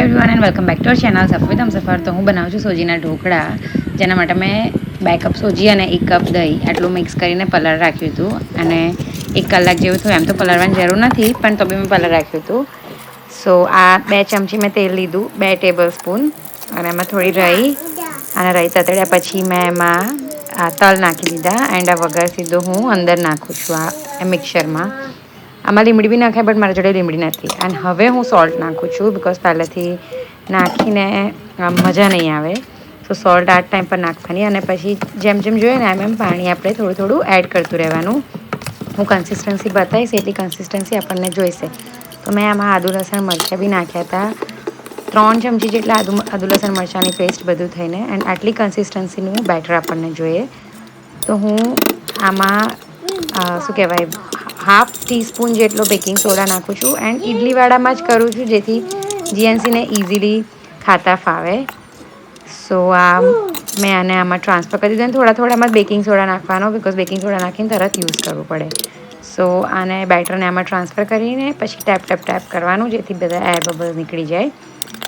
Everyone and welcome back to channel સફેદમ સફર તો હું બનાવું છું સોજીના ઢોકળા. જેના માટે મેં બે કપ સોજી અને એક કપ દહીં આટલું મિક્સ કરીને પલાળ રાખ્યું હતું. અને એક કલાક જેવું થયું, એમ તો પલાળવાની જરૂર નથી, પણ તો બી મેં પલાળ રાખ્યું હતું. સો આ બે ચમચી મેં તેલ લીધું, બે ટેબલ સ્પૂન અને એમાં થોડી રહી. અને રહી તતડ્યા પછી મેં એમાં આ તલ નાખી દીધા. એન્ડ આ વઘાર સીધો હું અંદર નાખું છું આ મિક્સરમાં આમાં લીમડી બી નાખાય બટ મારા જોડે લીમડી નથી. અને હવે હું સોલ્ટ નાખું છું બિકોઝ પહેલેથી નાખીને મજા નહીં આવે. સો સોલ્ટ આ ટાઈમ પર નાખવાની. અને પછી જેમ જેમ જોઈએ ને, એમ એમ પાણી આપણે થોડું થોડું એડ કરતું રહેવાનું. હું કન્સિસ્ટન્સી બતાવીશ, એટલી કન્સિસ્ટન્સી આપણને જોઈશે. તો મેં આમાં આદુ, લસણ, મરચાં બી નાખ્યા હતા. ત્રણ ચમચી જેટલા આદુ આદુ, લસણ, મરચાંની પેસ્ટ બધું થઈને એન્ડ આટલી કન્સિસ્ટન્સીનું બેટર આપણને જોઈએ. તો હું આમાં શું કહેવાય હાફ ટીસ્પૂન જેટલો બેકિંગ સોડા નાખું છું એન્ડ ઇડલીવાળામાં જ કરું છું, જેથી જીએનસીને ઇઝીલી ખાતા ફાવે. સો આ મેં આને આમાં ટ્રાન્સફર કરી દીધું થોડા થોડામાં બેકિંગ સોડા નાખવાનો બિકોઝ બેકિંગ સોડા નાખીને તરત યુઝ કરવું પડે. સો આને બેટરને આમાં ટ્રાન્સફર કરીને પછી ટેપ ટેપ ટેપ કરવાનું, જેથી બધા એર બબલ નીકળી જાય.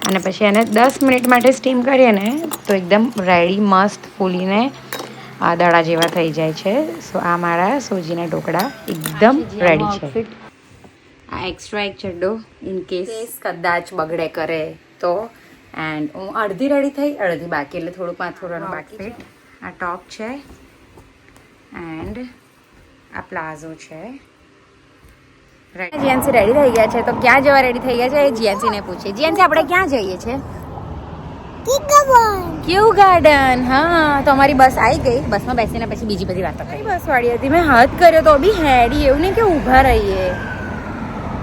અને પછી એને દસ મિનિટ માટે સ્ટીમ કરીએ ને તો એકદમ રેડી, મસ્ત ફૂલીને આ દડા જેવા થઈ જાય છે. સો આ મારા સોજીના ઢોકળા એકદમ રેડી છે. આ એક્સ્ટ્રા એક ચડ્ડો ઇન કેસ કદાચ બગડે કરે તો. એન્ડ હું અડધી રેડી થઈ અડધી બાકી એટલે થોડુંક માથોડાનું બાકી ફિટ આ ટોપ છે. એન્ડ આ પ્લાઝો છે. જીએનસી રેડી થઈ ગયા છે તો ક્યાં જવા રેડી થઈ ગયા છે એ જીએનસીને પૂછીએ જીએનસી આપણે ક્યાં જઈએ છીએ કેવું ગાર્ડન હા તો અમારી બસ આવી ગઈ. બસમાં બેસીને પછી બીજી બધી વાતો કરી બસ વાળી હતી? મેં હાથ કર્યો તો બી હેડી. એવું નહીં કે ઊભા રહીએ.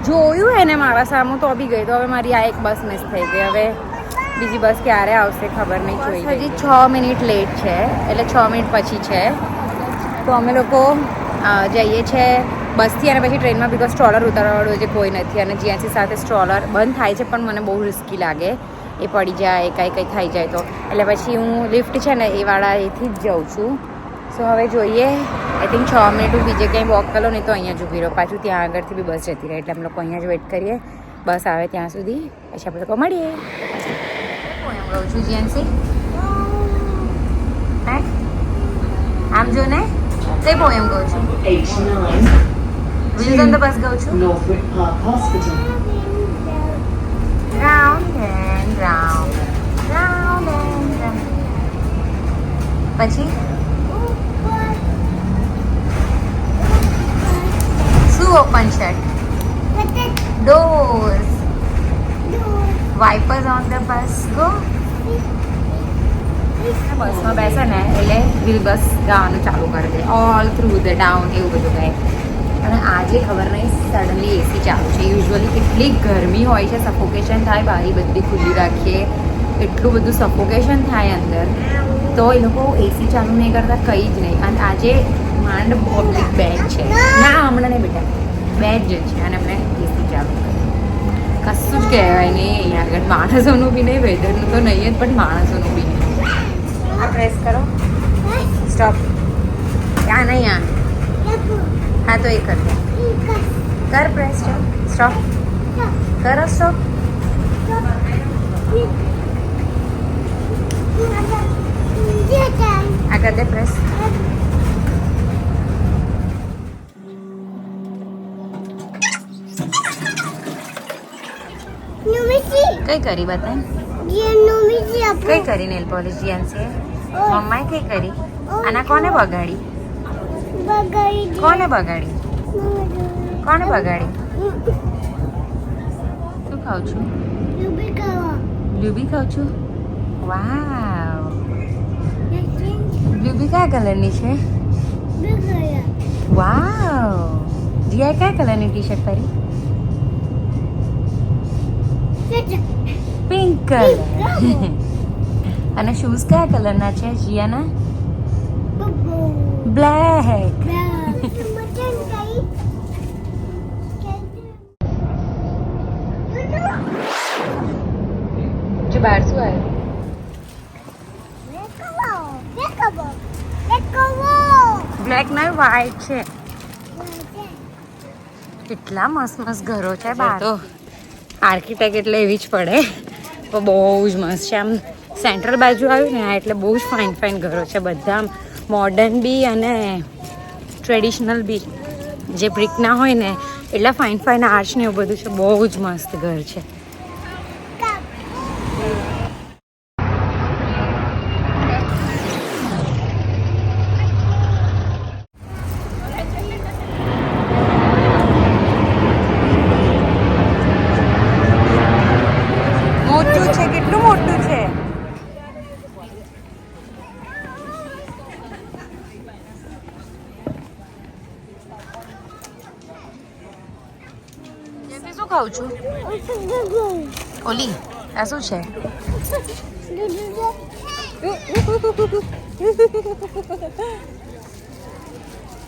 જોયું એને મારા સામું તો બી ગઈ. તો હવે મારી આ એક બસ મિસ થઈ ગઈ. હવે બીજી બસ ક્યારે આવશે ખબર નહીં જોઈ હજી છ મિનિટ લેટ છે. એટલે છ મિનિટ પછી છે. તો અમે લોકો જઈએ છે બસથી અને પછી ટ્રેનમાં બિકોઝ સ્ટ્રોલર ઉતારવાવાળું જે કોઈ નથી. અને જીએનસી સાથે સ્ટ્રોલર બંધ થાય છે પણ મને બહુ રિસ્કી લાગે. એ પડી જાય કંઈ કંઈ થઈ જાય તો. એટલે પછી હું લિફ્ટ છે ને એ વાળા એથી જ જાઉં છું. સો હવે જોઈએ. આઈ થિંક છ મિનિટ હું બીજે ક્યાંય વોક કરો નહીં તો અહીંયા જ ઊભી રહો. પાછું ત્યાં આગળથી બી બસ જતી રહે. એટલે અમે લોકો અહીંયા જ વેઇટ કરીએ. બસ આવે ત્યાં સુધી. પછી આપણે લોકો મળીએ. હું એમ છું જીએનસી આમ જો ને કઈ પોએમ કહું છું. વિલ્સન બસ કહું છું. Round and round, round and round. પછી શું ઓપન છે doors wipers on the bus go બસમાં બેસે ને એટલે વ્હીલ બસ ગાવાનું ચાલુ કરી દે. ઓલ થ્રુ ધ ડાઉન એવું બધું ગાય અને આજે ખબર નહીં સડનલી એસી ચાલુ છે. યુઝ્યુઅલી કેટલી ગરમી હોય છે સફોકેશન થાય, બારી બધી ખુલ્લી રાખીએ. એટલું બધું સફોકેશન થાય અંદર. તો એ લોકો એસી ચાલુ નહીં કરતા, કંઈ જ નહીં. અને આજે માંડ પબ્લિક બેન છે. ના, હમણાં નહીં બેટા. બે જ છે, અને એમણે એસી ચાલુ કશું જ કહેવાય નહીં. અહીંયા આગળ માણસોનું બી નહીં વેધરનું તો નહીં જ, પણ માણસોનું બી નહીં. આ પ્રેસ કરો. સ્ટોપ ત્યાં નહીં આ તો એ કર દે કર પ્રેસ સ્ટોપ કરો સ્ટોપ આગળ દે પ્રેસ કઈ કરી બતાય કઈ કરી નેલ પોલિશ જીએનસી મમ્માએ કઈ કરી? આના કોને બગાડી? કોને બગાડી? કોને બગાડી. શું ખાઉં છું? બ્લુબી ખાઉં છું? વાવ. બ્લુબી કયા કલરની છે? વાવ. જીયા કયા કલરની ટી શર્ટ પહેરી પિંક કલર. અને શૂઝ કયા કલરના છે જીયાના? બ્લેક જો બહાર છે. કેટલા મસ્ત મસ્ત ઘરો છે બહાર તો આર્કિટેક્ટ એટલે એવી જ પડે. પણ બહુ જ મસ્ત છે. આમ સેન્ટ્રલ બાજુ આવ્યું ને એટલે બહુ જ ફાઇન ફાઇન ઘરો છે. બધા આમ મોડર્ન બી અને ટ્રેડિશનલ બી જે બ્રિકના હોય ને, એટલા ફાઇન ફાઇન આર્ટ્સ ને એવું બધું છે, બહુ જ મસ્ત ઘર છે. ઓલી આ શું છે?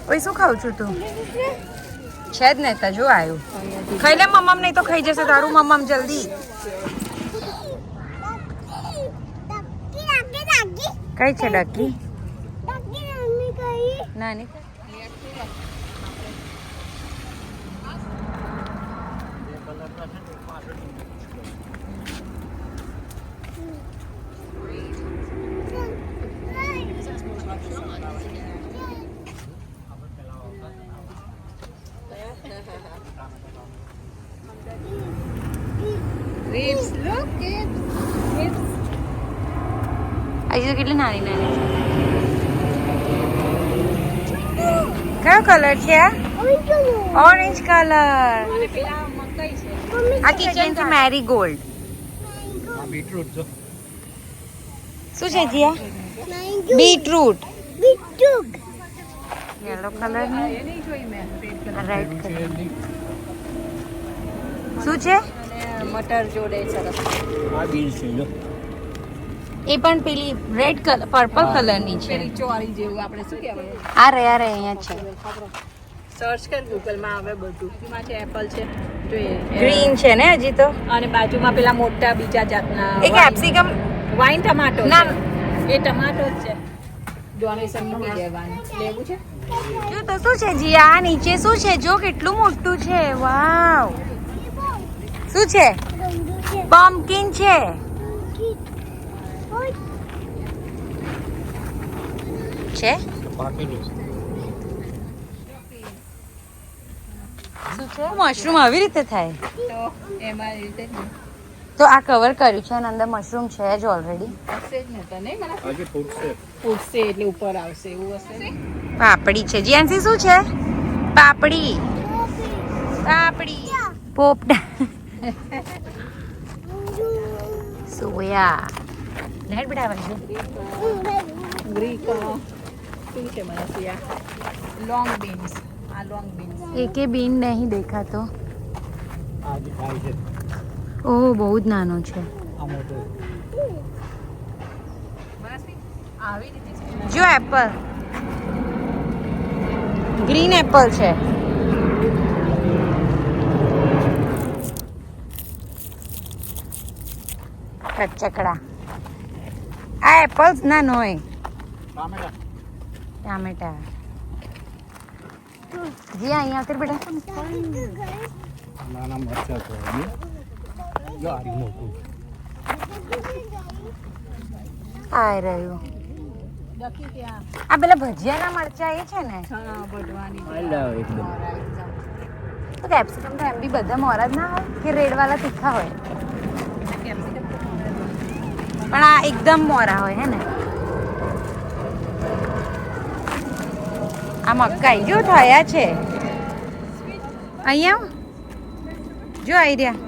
ઓય શું ખાઉં છું તું? છે જ ને તા જો આવ્યું ખાઈ લે મમ્મમ નહીં તો ખાઈ જશે તારું મમ્મમ જલ્દી. કઈ છે ડકી નાની? હજી તો કેટલી નાની નાની છે કયો કલર છે આ ઓરેન્જ કલર આ કિચન છે મેરી ગોલ્ડ શું છે Jiya? Beetroot yellow colour red colour શું છે? મટર જોડે સરસ એ પણ પેલી રેડ કલર પર્પલ કલરની છે. પેલી ચોરી જેવું આપણે શું કહેવાય? આ રે આ રે અહીંયા છે. સર્ચ કર ગૂગલમાં આવે બધું. એમાં છે એપલ છે જોઈએ ગ્રીન છે ને હજી તો? અને બાજુમાં પેલા મોટા બીજા જાતના એ કેપ્સિકમ વાઇન ટમાટો ના. એ ટમાટો જ છે. ડોનેશન મૂકી દેવાનું. લેવું છે? જો તો શું છે જી આ નીચે શું છે? જો કેટલું મોટું છે વાવ. શું છે? પમ્પકિન છે. છે? મશરૂમ આવી રીતે થાય? તો આ કવર કર્યું છે અને અંદર મશરૂમ છે જ ઓલરેડી હશે જ ને તો નહીં મને? ફૂટશે. એટલે ઉપર આવશે એવું હશે પાપડી છે. જીયાનસી શું છે? પાપડી. પાપડી. પોપડા. સોયા. નેટ બડાવા છે. ગ્રીક. શું છે મને લોંગ બીન્સ આ લોંગ બીન્સ એકે બીન નહીં દેખાતો ઓહ બહુ જ નાનો છે. જો એપલ ગ્રીન એપલ છે કચકડા આ એપલ્સ ના નોય ટામેટા જી અહીંયા આવતી બેટા? નાના મરચા તો જો આરી મોટું આ રહ્યું. આ પેલા ભજીયાના મરચા એ છે ને? તો કેપ્સિકમ તો એમ બી બધા મોરા જ ના હોય કે રેડ વાળા તીખા હોય? પણ આ એકદમ મોરા હોય હે ને? આ મકાઈ જો થયા છે. અહીંયા? જો આવી રહ્યા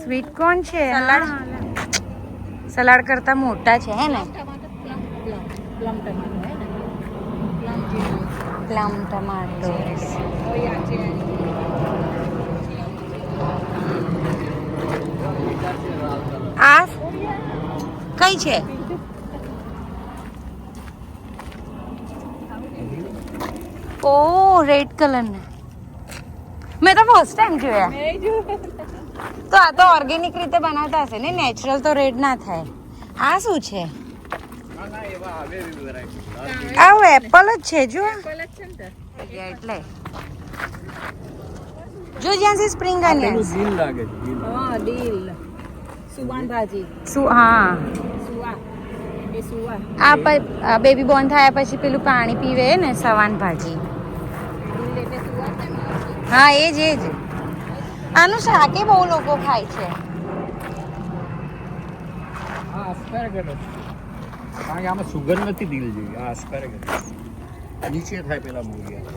સ્વીટ કોર્ન છે સલાડ સલાડ કરતા મોટા છે હે ને? પ્લમ ટમાટો આ કઈ છે? ઓ રેડ કલર ને. મેં તો ફર્સ્ટ ટાઈમ જોયા. તો આ તો ઓર્ગેનિક રીતે બનાવતા હશે ને? નેચરલ તો રેડ ના થાય. આ શું છે? આવું એપલ જ છે જો પેલા જ છે ને તો? એટલે. જો જ્યાંથી સ્પ્રિંગ પેલું દિલ લાગે છે હા દિલ સુવાન ભાજી શું હા. સુવા. એ સુવા. આ બેબી બોર્ન થયા પછી પેલું પાણી પીવે ને સવાન ભાજી ડીલ એટલે સુવા છે ને હા એ જ એ જ. આનું શાકે બહુ લોકો ખાય છે. આ કારણ કે આમાં સુગર નથી દિલ જેવી. આ asparagus. નીચે થાય પેલા મૂળિયા.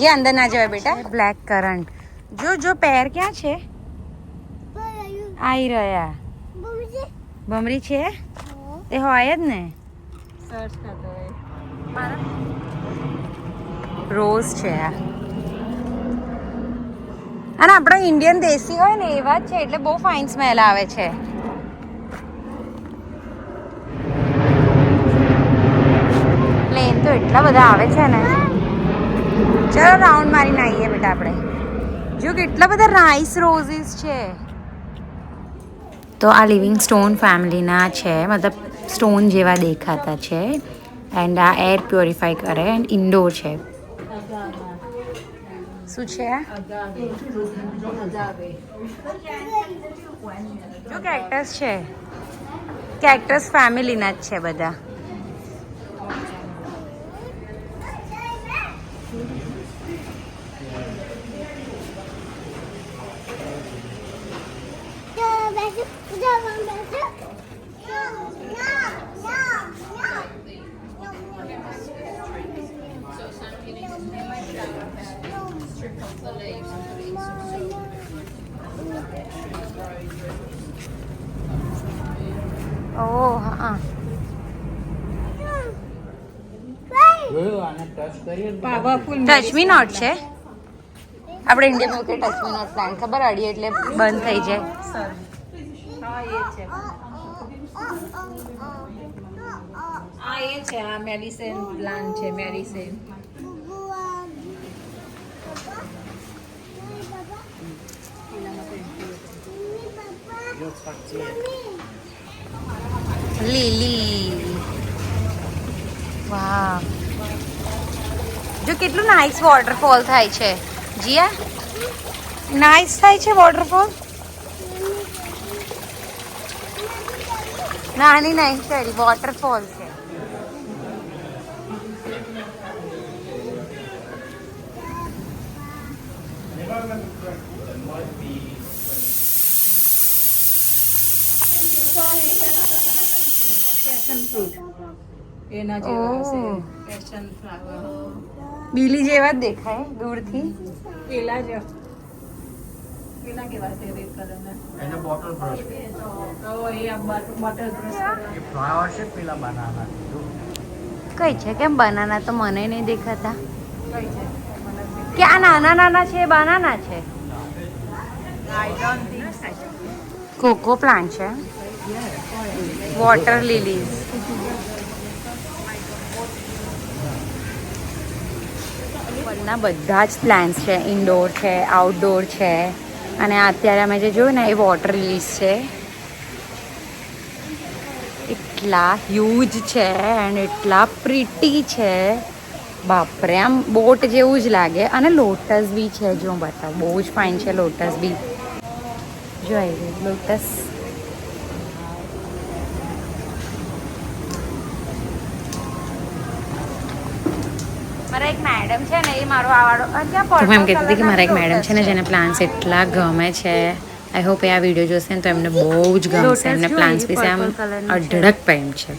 જે અંદર ના જવાય બેટા બ્લેક કરંટ જો જો પેર ક્યાં છે? આઈ રહ્યા. ભમરી છે? તે હોય જ ને. સર્ચ કરતો હોય. રોઝ છે. આ અને આપણા ઇન્ડિયન દેશી હોય ને એવા જ છે, એટલે બહુ ફાઇન સ્મેલ આવે છે. પ્લેન તો એટલા બધા આવે છે ને. ચલો રાઉન્ડ મારીને આવીએ બેટા આપણે. જો કેટલા બધા રાઈસ રોઝીસ છે. તો આ લિવિંગ સ્ટોન ફેમિલીના છે, મતલબ સ્ટોન જેવા દેખાતા છે. એન્ડ આ એર પ્યોરિફાય કરે એન્ડ ઇન્ડોર છે. શું છે? જો કેક્ટસ છે. કેક્ટસ ફેમિલીના જ છે બધા. ઓહ હા ટચ ટચમી નોટ છે આપણે ઇન્ડિયામાં કે ટચમી નોટ પ્લાન ખબર અડીએ એટલે બંધ થઈ જાય. હા એ છે. આ એ છે આ મેડિસિન પ્લાન છે મેડિસિન લીલી વાહ જો કેટલું નાઇસ વોટરફોલ થાય છે. જીયા? નાઇસ થાય છે વોટરફોલ નાની નાઇસ કરી વોટરફોલ છે પેશન ફ્રૂટ એના જેવા હશે. પેશન ફ્લાવર બીલી જેવા જ દેખાય દૂરથી. પેલા જ. પેલા કેવા છે રેડ કલરના એને બોટલ બ્રશ ઓ એ આ બટર બ્રશ એ ફ્લાવર છે પેલા બનાના કઈ છે? કેમ બનાના તો મને નહીં દેખાતા? કઈ છે? કે આ નાના નાના છે એ બનાના છે. કોકો પ્લાન્ટ છે. વોટર લીલીઝ ના બધા જ પ્લાન્ટ્સ છે. ઇન્ડોર છે આઉટડોર છે. અને અત્યારે અમે જે જોયું ને, એ વોટર લીલીઝ છે. એટલા હ્યુજ છે એન્ડ એટલા પ્રીટી છે. બાપરે, આમ બોટ જેવું જ લાગે. અને લોટસ બી છે, જો બતાવ. બહુ જ ફાઇન છે લોટસ બી જો લોટસ મારા એક મેડમ છે ને એ મારો આવાડો તો એમ કહેતી હતી કે મારા એક મેડમ છે ને જેને પ્લાન્સ એટલા ગમે છે. આઈ હોપ એ આ વીડિયો જોશે ને તો એમને બહુ જ ગમશે. એમને પ્લાન્સ વિશે આમ અઢળક પ્રેમ છે.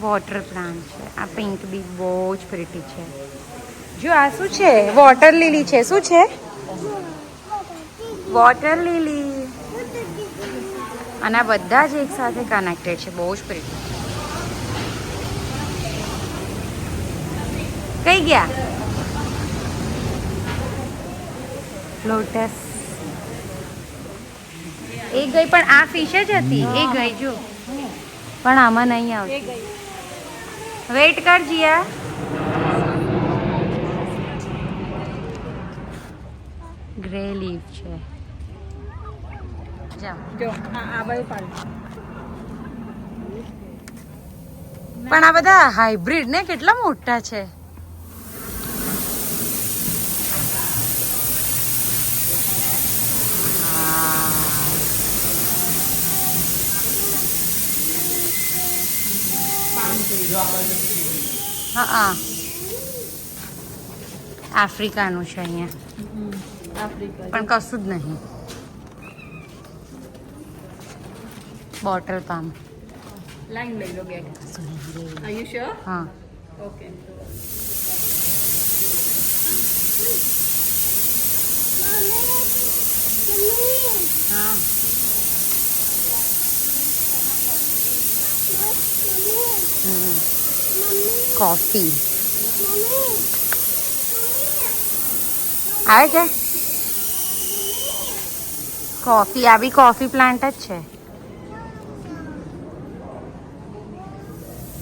વોટર પ્લાન્ટ છે. આ પિંક બી બહુ જ પ્રિટી છે. જો આ શું છે? વોટર લીલી છે. શું છે? વોટર લીલી અને આ બધા જ એક સાથે કનેક્ટેડ છે. બહુ જ પ્રીટી કઈ ગયા? લોટસ એ ગઈ પણ આ ફિશ જ હતી. એ ગઈ જો. પણ આમાં નહીં આવતી. વેઇટ કર જીયા. ગ્રે લીફ છે. પણ આ બધા હાઇબ્રિડ ને કેટલા મોટા છે? હા હા. આફ્રિકાનું છે અહીંયા. આફ્રિકા. પણ કશું જ નહીં. Bottle palm. લાઈન લઈ લો ગેટ આર યુ શ્યોર હા. ઓકે હા. કોફી આવે છે? કોફી આ બી કોફી પ્લાન્ટ જ છે.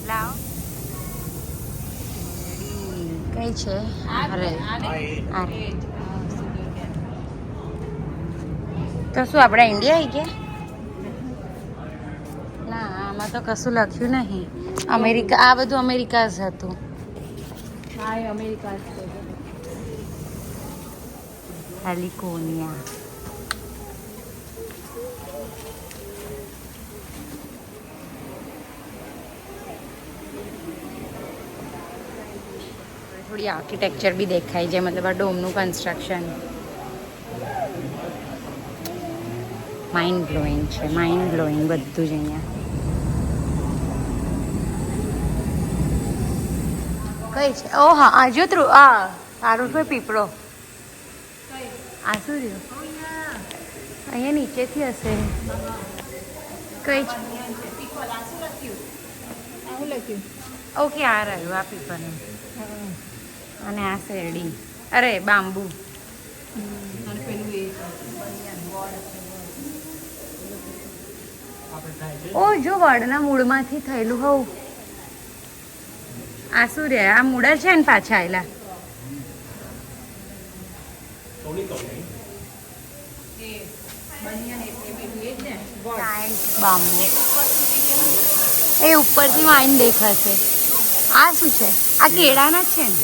લાવ. કઈ છે? અરે અરે. તો શું, આપણે ઇન્ડિયા આવી ગયા? આમાં તો કશું લખ્યું નહીં. અમેરિકા આ બધું અમેરિકા જ હતું. હા એ અમેરિકા જ થોડી આર્કિટેક્ચર બી દેખાય છે મતલબ આ ડોમનું કન્સ્ટ્રક્શન માઇન્ડ બ્લોઈંગ છે માઇન્ડ બ્લોઈંગ બધું જ અહીંયા. કઈ છે? ઓ, હા, આ જો ત્રુ આ સારું છે પીપળો? આ શું રહ્યું? અહીંયા નીચેથી હશે. કઈ છે? ઓકે, આ રહ્યું, આ પીપળ હા અને આ શેરડી. અરે, બાંબુ. ઓ, જો વડના મૂળમાંથી થયેલું હોવ આ શું રે? આ મૂળ છે ને પાછા આવેલા બાંબુ એ ઉપરથી વાઈન દેખાશે. આ શું છે? આ કેળાના જ છે ને?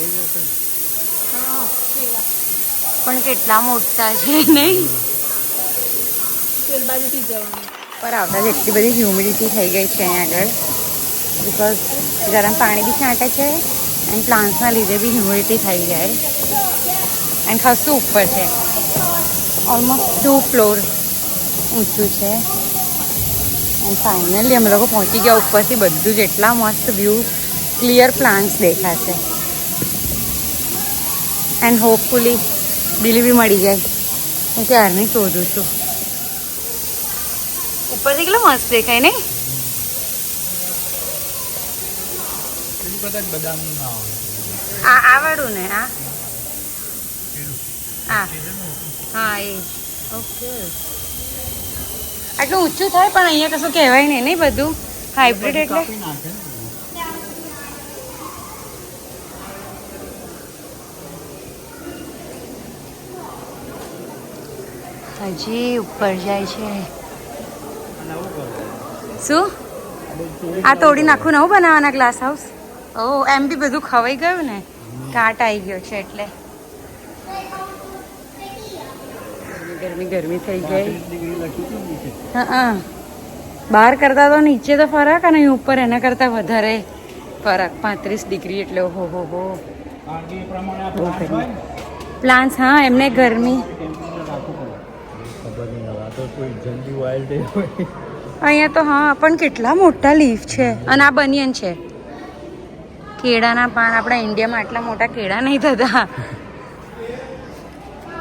પણ કેટલા મોટા છે નહીં? પેલ બાજુથી જવાનું. પર આવતા જ એટલી બધી હ્યુમિડિટી થઈ ગઈ છે અહીંયા આગળ. બિકોઝ ગરમ પાણી બી છાંટે છે એન્ડ પ્લાન્ટ્સના લીધે બી હ્યુમિડિટી થઈ જાય. એન્ડ ખાસું ઉપર છે. ઓલમોસ્ટ ટુ ફ્લોર ઊંચું છે. એન્ડ ફાઇનલી અમે લોકો પહોંચી ગયા ઉપરથી બધું જ એટલા મસ્ત વ્યૂ ક્લિયર પ્લાન્ટ્સ દેખાશે. એન્ડ હોપફુલી ડિલિવરી મળી જાય. હું ત્યારની શોધું છું. ઉપરથી કેટલો મસ્ત દેખાય નહીં કદાચ બદામનું ના હોય. આ આવડું ને આ? આ. હા એ ઓકે. આટલું ઊંચું થાય પણ અહીંયા કશું કહેવાય નહીં નહીં બધું? હાઇબ્રિડ એટલે? હજી ઉપર જાય છે. શું? આ તોડી નાખું નવું બનાવવાના ગ્લાસ હાઉસ ઓ એમ બી બધું ખવાઈ ગયું ને? કાટ આવી ગયો છે એટલે. ગરમી ગરમી થઈ ગઈ. હા બહાર કરતા તો નીચે તો ફરક અને અહીં ઉપર એના કરતાં વધારે ફરક. પાંત્રીસ ડિગ્રી એટલે ઓહો હો હો. પ્લાન્ટ્સ હા એમને ગરમી. અહીંયા તો હા પણ કેટલા મોટા લીફ છે. અને આ બનિયન છે. કેળાના પાન આપણા ઇન્ડિયામાં આટલા મોટા કેળા નહીં થતા.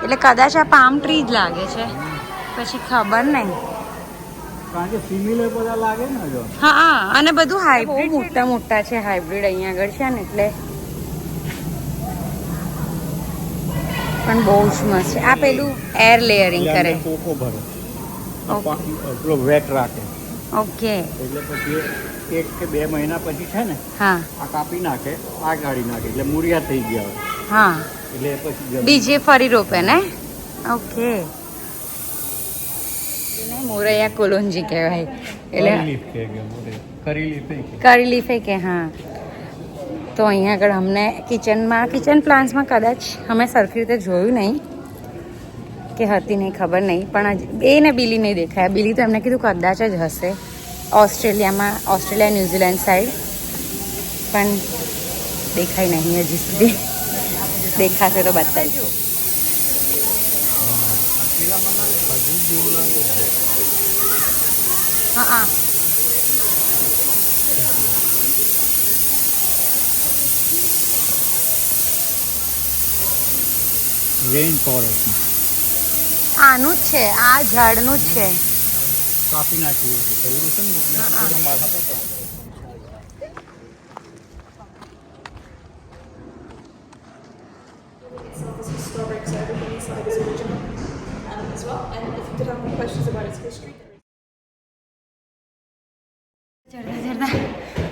એટલે કદાચ આ પામ ટ્રી જ લાગે છે. પછી ખબર નહીં. હા હા અને બધું હાઇબ્રિડ મોટા મોટા છે. હાઇબ્રિડ અહીંયા આગળ છે ને એટલે. પણ બહુ જ મસ્ત છે. આ પેલું એર લેયરિંગ કરે. ઓકે. વેટ રાખે. ઓકે એટલે પછી એક કે બે મહિના પછી છે ને હા. આ કાપી નાખે આ કાઢી નાખે એટલે મૂળિયા થઈ ગયા હા. એટલે પછી બીજે ફરી રોપે ને? ઓકે. એને મોરૈયા કોલોંજી કહેવાય. એટલે કરી લીફ કે હા. તો અહીંયા આગળ અમને કિચનમાં કિચન પ્લાન્ટ્સમાં કદાચ અમે સરખી રીતે જોયું નહીં કે હતી નહીં ખબર નહીં. પણ બે ને બિલી નહીં દેખાયા. બિલી તો એમને કીધું કદાચ જ હશે. ઓસ્ટ્રેલિયામાં ઓસ્ટ્રેલિયા ન્યૂઝીલેન્ડ સાઈડ પણ દેખાય નહીં હજી સુધી. દેખાશે તો બતાવીશું. હા હા. રેઇન ફોરેસ્ટ આનું જ છે આ ઝાડનું જ છે. કાપી નાખ્યું છે કહ્યું છે ને માથા પર um,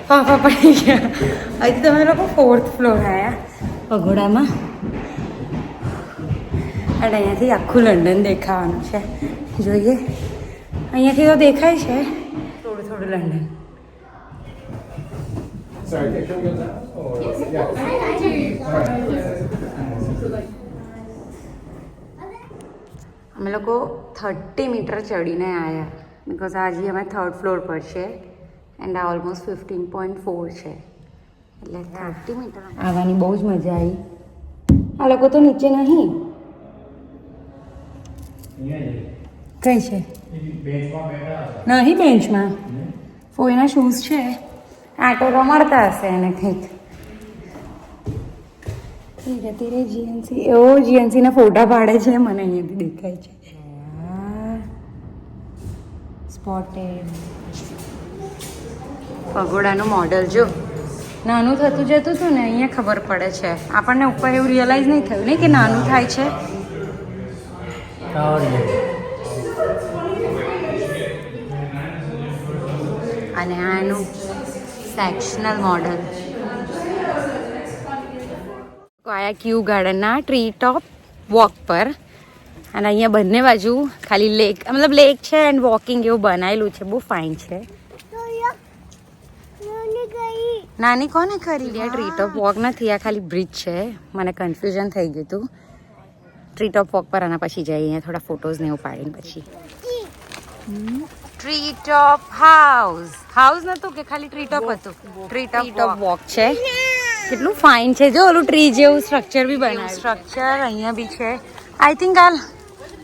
ફાફા પડી ગયા હજી તમે લોકો ફોર્થ ફ્લોર આવ્યા પગોડામાં અને અહીંયાથી આખું લંડન દેખાવાનું છે જોઈએ અહીંયાથી તો દેખાય છે. થોડું થોડું લંડન અમે લોકો થર્ટી મીટર ચડીને આવ્યા બિકોઝ આજે અમે થર્ડ ફ્લોર પર છે. એન્ડ આ ઓલમોસ્ટ ફિફ્ટીન પોઈન્ટ ફોર છે. એટલે થર્ટી મીટર આવવાની બહુ જ મજા આવી આ લોકો તો નીચે નહીં. કઈ છે? નહીં બેન્ચમાં ફોઈના શૂઝ છે. આટો રમાડતા હશે એને કંઈક. ધીરે ધીરે જીએનસી એવો જીએનસીના ફોટા પાડે છે મને અહીંયાથી દેખાય છે. સ્પોટેડ પગોડાનું મોડલ જો. નાનું થતું જતું હતું ને અહીંયા ખબર પડે છે. આપણને ઉપર એવું રિયલાઇઝ નહીં થયું ને કે નાનું થાય છે? અને આનું સેક્શનલ મોડલ આયા ક્યુ ગાર્ડનના ટ્રી ટોપ વોક પર. અને અહીંયા બંને બાજુ ખાલી લેક મતલબ લેક છે એન્ડ વોકિંગ એવું બનાવેલું છે બહુ ફાઇન છે. નાની કોને કરી? લે ટ્રી ટોપ વોક નથી આ ખાલી બ્રિજ છે. મને કન્ફ્યુઝન થઈ ગયું હતું ટ્રી ટોપ વોક પર આના પછી જઈએ થોડા ફોટોઝ ને એવું પાડીને પછી. ટ્રી ટોપ હાઉસ હાઉસ નતું કે ખાલી ટ્રી ટોપ હતું? ટ્રી ટોપ વોક છે. કેટલું ફાઇન છે. જો ઓલું ટ્રી જેવું સ્ટ્રક્ચર બી બનાવ્યું સ્ટ્રક્ચર અહીંયા બી છે. આઈ થિંક આ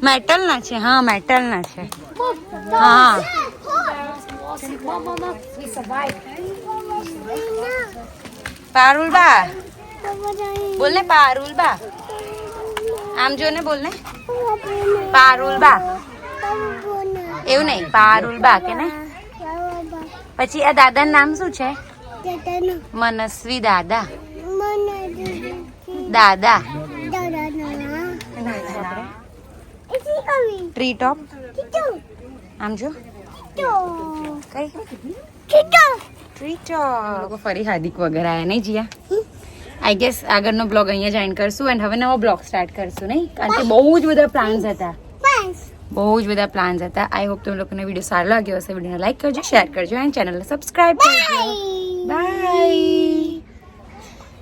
મેટલના છે. હા મેટલના છે. હા. પારુલ બા બોલ ને પારુલ બા આમ જો ને બોલ ને પારુલ બા એવું નહીં, પારુલ બા કે ને પછી આ દાદાનું નામ શું છે? મનસ્વી દાદા. દાદા. ટ્રી ટોપ આમ જો. ફરી હાર્દિક વગર આયા નહીં જીયા. આઈ ગેસ આગળનો બ્લોગ અહીંયા જોઈન કરશું એન્ડ હવે નવો બ્લોગ સ્ટાર્ટ કરશું, નહીં? કારણ કે બહુ જ બધા પ્લાન્સ હતા. બહુ જ બધા પ્લાન્સ હતા. આઈ હોપ તમે લોકોને વીડિયો સારો લાગ્યો હશે. વિડીયોને લાઈક કરજો શેર કરજો એન્ડ ચેનલને સબસ્ક્રાઈબ કરજો. બાય